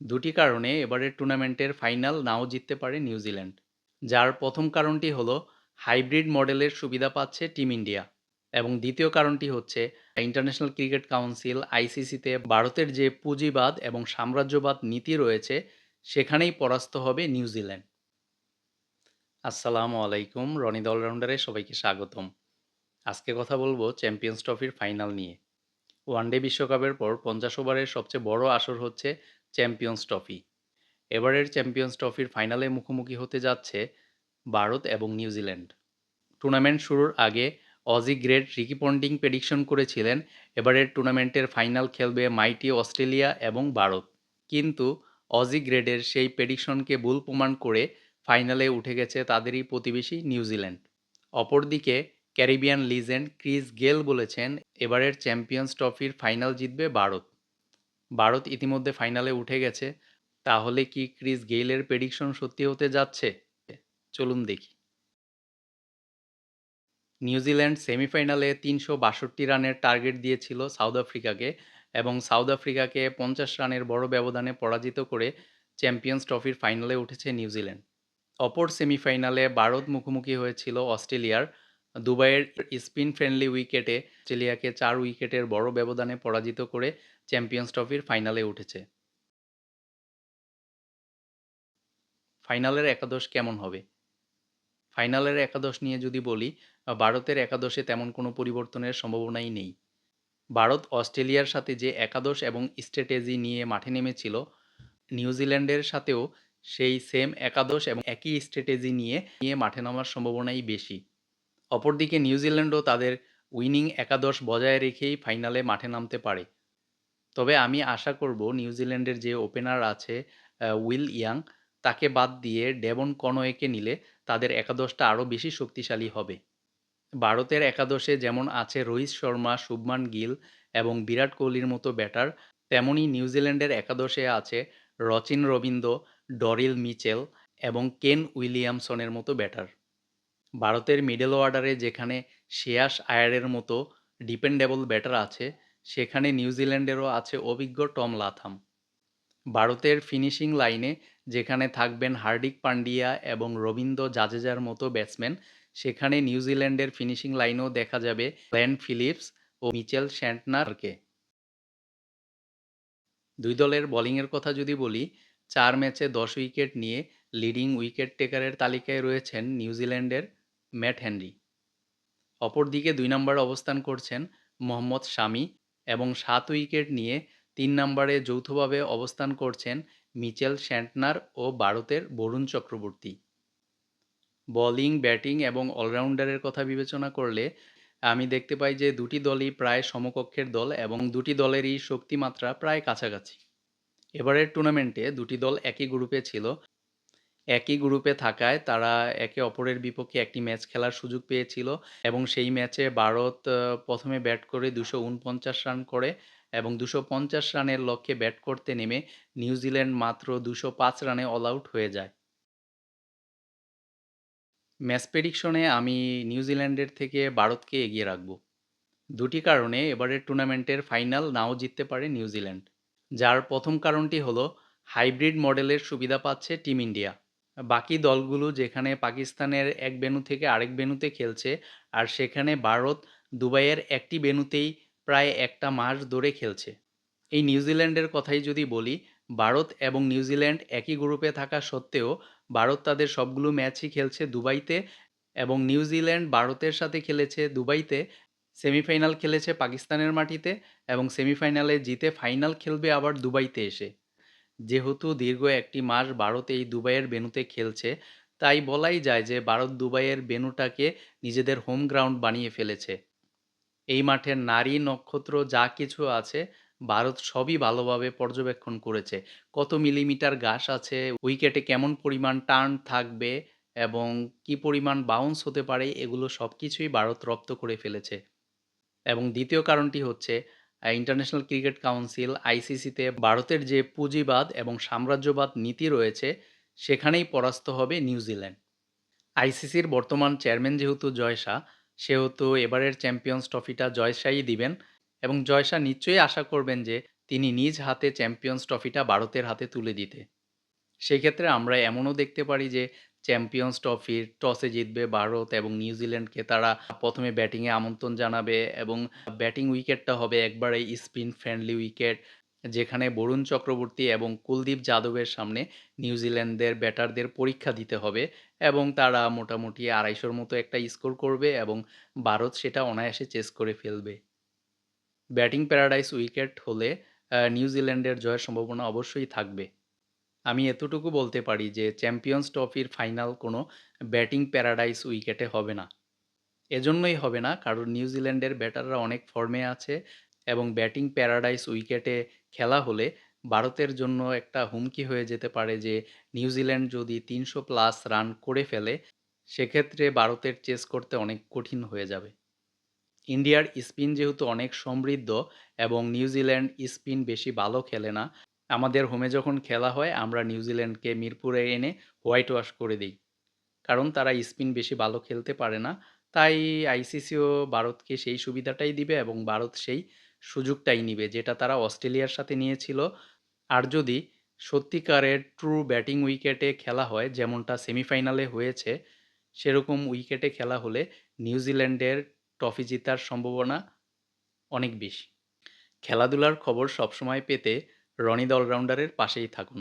দুটি কারণে এবারের টুর্নামেন্টের ফাইনাল নাও জিততে পারে নিউজিল্যান্ড যার প্রথম কারণটি হলো হাইব্রিড মডেলের সুবিধা পাচ্ছে টিম ইন্ডিয়া এবং দ্বিতীয় কারণটি হচ্ছে ইন্টারন্যাশনাল ক্রিকেট কাউন্সিল আইসিসিতে ভারতের যে পুঁজিবাদ এবং সাম্রাজ্যবাদ নীতি রয়েছে, সেখানেই পরাস্ত হবে নিউজিল্যান্ড আসসালামু আলাইকুম, রনি অলরাউন্ডারে সবাইকে স্বাগতম। আজকে কথা বলব চ্যাম্পিয়ন্স ট্রফির ফাইনাল নিয়ে। ওয়ানডে বিশ্বকাপের পর পঞ্চাশ ওভারের সবচেয়ে বড় আসর হচ্ছে চ্যাম্পিয়ন্স ট্রফি। এবারের চ্যাম্পিয়ন্স ট্রফির ফাইনালে মুখোমুখি হতে যাচ্ছে ভারত এবং নিউজিল্যান্ড টুর্নামেন্ট শুরুর আগে Aussie great Ricky Ponting prediction করেছিলেন, এবারের টুর্নামেন্টের ফাইনাল খেলবে মাইটি অস্ট্রেলিয়া এবং ভারত। কিন্তু অজি গ্রেডের সেই প্রেডিকশনকে ভুল প্রমাণ করে ফাইনালে উঠে গেছে তাদেরই প্রতিবেশী নিউজিল্যান্ড অপরদিকে ক্যারিবিয়ান লিজেন্ড ক্রিস গেল বলেছেন, এবারের চ্যাম্পিয়ন্স ট্রফির ফাইনাল জিতবে ভারত। ভারত ইতিমধ্যে ফাইনালে উঠে গেছে, তাহলে কি ক্রিস গেইলের প্রেডিকশন সত্যি হতে যাচ্ছে? চলুন দেখি। নিউজিল্যান্ড সেমিফাইনালে তিনশো বাষট্টি রানের টার্গেট দিয়েছিল সাউথ আফ্রিকাকে এবং সাউথ আফ্রিকাকে পঞ্চাশ রানের বড় ব্যবধানে পরাজিত করে চ্যাম্পিয়ন্স ট্রফির ফাইনালে উঠেছে নিউজিল্যান্ড। অপর সেমিফাইনালে ভারত মুখোমুখি হয়েছিল অস্ট্রেলিয়ার দুবাইয়ের স্পিন ফ্রেন্ডলি উইকেটে অস্ট্রেলিয়াকে চার উইকেটের বড় ব্যবধানে পরাজিত করে চ্যাম্পিয়ন্স ট্রফির ফাইনালে উঠেছে। ফাইনালের একাদশ কেমন হবে? ফাইনালের একাদশ নিয়ে যদি বলি, ভারতের একাদশে তেমন কোনো পরিবর্তনের সম্ভাবনাই নেই। ভারত অস্ট্রেলিয়ার সাথে যে একাদশ এবং স্ট্র্যাটেজি নিয়ে মাঠে নেমেছিল, নিউজিল্যান্ডের সাথেও সেই সেম একাদশ এবং একই স্ট্র্যাটেজি নিয়ে নিয়ে মাঠে নামার সম্ভাবনাই বেশি। অপরদিকে নিউজিল্যান্ডও তাদের উইনিং একাদশ বজায় রেখেই ফাইনালে মাঠে নামতে পারে। তবে আমি আশা করব নিউজিল্যান্ডের যে ওপেনার আছে উইল ইয়াং, তাকে বাদ দিয়ে ডেবন কনওয়েকে নিলে তাদের একাদশটা আরও বেশি শক্তিশালী হবে। ভারতের একাদশে যেমন আছে রোহিত শর্মা, শুভমান গিল এবং বিরাট কোহলির মতো ব্যাটার তেমনই নিউজিল্যান্ডের একাদশে আছে রচিন রবীন্দ্র, ডরিল মিচেল এবং কেন উইলিয়ামসনের মতো ব্যাটার। ভারতের মিডল অর্ডারে যেখানে শেয়াস আয়ারের মতো ডিপেন্ডেবল ব্যাটার আছে, সেখানে নিউজিল্যান্ডেরও আছে অভিজ্ঞ টম লাথাম। ভারতের ফিনিশিং লাইনে যেখানে থাকবেন হার্দিক পান্ডিয়া এবং রবীন্দ্র জাজেজার মতো ব্যাটসম্যান সেখানে নিউজিল্যান্ডের ফিনিশিং লাইনেও দেখা যাবে গ্ল্যান ফিলিপস ও মিচেল শ্যান্টনারকে দুই দলের বোলিংয়ের কথা যদি বলি, চার ম্যাচে দশ উইকেট নিয়ে লিডিং উইকেট টেকারের তালিকায় রয়েছেন নিউজিল্যান্ডের ম্যাট হেনরি। অপরদিকে দুই নম্বরে অবস্থান করছেন মোহাম্মদ শামি এবং সাত উইকেট নিয়ে তিন নম্বরে যৌথভাবে অবস্থান করছেন মিচেল শ্যান্টনার ও ভারতের বরুণ চক্রবর্তী। বোলিং, ব্যাটিং এবং অলরাউন্ডারের কথা বিবেচনা করলে আমি দেখতে পাই যে দুটি দলই প্রায় সমকক্ষের দল এবং দুটি দলেরই শক্তিমাত্রা প্রায় কাছাকাছি। এবারের টুর্নামেন্টে দুটি দল একই গ্রুপে ছিল একই গ্রুপে থাকায় তারা একে অপরের বিপক্ষে একটি ম্যাচ খেলার সুযোগ পেয়েছিল এবং সেই ম্যাচে ভারত প্রথমে ব্যাট করে দুশো উনপঞ্চাশ রান করে এবং দুশো পঞ্চাশ রানের লক্ষ্যে ব্যাট করতে নেমে নিউজিল্যান্ড মাত্র দুশো পাঁচ রানে অল আউট হয়ে যায়। ম্যাচ প্রেডিকশনে আমি নিউজিল্যান্ডের থেকে ভারতকে এগিয়ে রাখব। দুটি কারণে এবারের টুর্নামেন্টের ফাইনাল নাও জিততে পারে নিউজিল্যান্ড যার প্রথম কারণটি হলো হাইব্রিড মডেলের সুবিধা পাচ্ছে টিম ইন্ডিয়া বাকি দলগুলো যেখানে পাকিস্তানের এক বেনু থেকে আরেক বেনুতে খেলছে আর সেখানে ভারত দুবাইয়ের একটি বেনুতেই প্রায় একটা মাস ধরে খেলছে। এই নিউজিল্যান্ডের কথাই যদি বলি, ভারত এবং নিউজিল্যান্ড একই গ্রুপে থাকা সত্ত্বেও ভারত তাদের সবগুলো ম্যাচই খেলছে দুবাইতে এবং নিউজিল্যান্ড ভারতের সাথে খেলেছে দুবাইতে, সেমিফাইনাল খেলেছে পাকিস্তানের মাটিতে এবং সেমিফাইনালে জিতে ফাইনাল খেলবে আবার দুবাইতে এসে। যেহেতু দীর্ঘ একটি মাস ভারত এই দুবাইয়ের বেনুতে খেলছে, তাই বলাই যায় যে ভারত দুবাইয়ের বেনুটাকে নিজেদের হোম গ্রাউন্ড বানিয়ে ফেলেছে। এই মাঠের নারী নক্ষত্র যা কিছু আছে, ভারত সবই ভালোভাবে পর্যবেক্ষণ করেছে। কত মিলিমিটার ঘাস আছে, উইকেটে কেমন পরিমাণ টার্ন থাকবে এবং কি পরিমাণ বাউন্স হতে পারে, এগুলো সব কিছুই ভারত রপ্ত করে ফেলেছে। এবং দ্বিতীয় কারণটি হচ্ছে ইন্টারন্যাশনাল ক্রিকেট কাউন্সিল আইসিসিতে ভারতের যে পুঁজিবাদ এবং সাম্রাজ্যবাদ নীতি রয়েছে, সেখানেই পরাস্ত হবে নিউজিল্যান্ড আইসিসির বর্তমান চেয়ারম্যান যেহেতু জয়শা, সেহেতু এবারের চ্যাম্পিয়ন্স ট্রফিটা জয়শাই দিবেন এবং জয়শা নিশ্চয়ই আশা করবেন যে তিনি নিজ হাতে চ্যাম্পিয়ন্স ট্রফিটা ভারতের হাতে তুলে দিতে। সেক্ষেত্রে আমরা এমনও দেখতে পারি যে চ্যাম্পিয়ন্স ট্রফির টসে জিতবে ভারত এবং নিউজিল্যান্ডকে তারা প্রথমে ব্যাটিংয়ে আমন্ত্রণ জানাবে এবং ব্যাটিং উইকেটটা হবে একবারেই স্পিন ফ্রেন্ডলি উইকেট, যেখানে বরুণ চক্রবর্তী এবং কুলদীপ যাদবের সামনে নিউজিল্যান্ডের ব্যাটারদের পরীক্ষা দিতে হবে এবং তারা মোটামুটি আড়াইশোর মতো একটা স্কোর করবে এবং ভারত সেটা অনায়াসে চেস করে ফেলবে। ব্যাটিং প্যারাডাইস উইকেট হলে নিউজিল্যান্ডের জয়ের সম্ভাবনা অবশ্যই থাকবে। আমি এতটুকু বলতে পারি যে চ্যাম্পিয়ন্স ট্রফির ফাইনাল কোনো ব্যাটিং প্যারাডাইস উইকেটে হবে না। এজন্যই হবে না, কারণ নিউজিল্যান্ডের ব্যাটাররা অনেক ফর্মে আছে এবং ব্যাটিং প্যারাডাইস উইকেটে খেলা হলে ভারতের জন্য একটা হুমকি হয়ে যেতে পারে যে নিউজিল্যান্ড যদি তিনশো প্লাস রান করে ফেলে, সেক্ষেত্রে ভারতের চেস করতে অনেক কঠিন হয়ে যাবে। ইন্ডিয়ার স্পিন যেহেতু অনেক সমৃদ্ধ এবং নিউজিল্যান্ড স্পিন বেশি ভালো খেলে না আমাদের হোমে যখন খেলা হয়, আমরা নিউজিল্যান্ডকে মিরপুরে এনে হোয়াইট ওয়াশ করে দিই। কারণ তারা স্পিন বেশি ভালো খেলতে পারে না, তাই আইসিসিও ভারতকে সেই সুবিধাটাই দিবে এবং ভারত সেই সুযোগটাই নিবে, যেটা তারা অস্ট্রেলিয়ার সাথে নিয়েছিল। আর যদি সত্যিকারের ট্রু ব্যাটিং উইকেটে খেলা হয়, যেমনটা সেমিফাইনালে হয়েছে, সেরকম উইকেটে খেলা হলে নিউজিল্যান্ডের ট্রফি জেতার সম্ভাবনা অনেক বেশি। খেলাধুলার খবর সবসময় পেতে রনিদ অলরাউন্ডারের পাশেই থাকুন।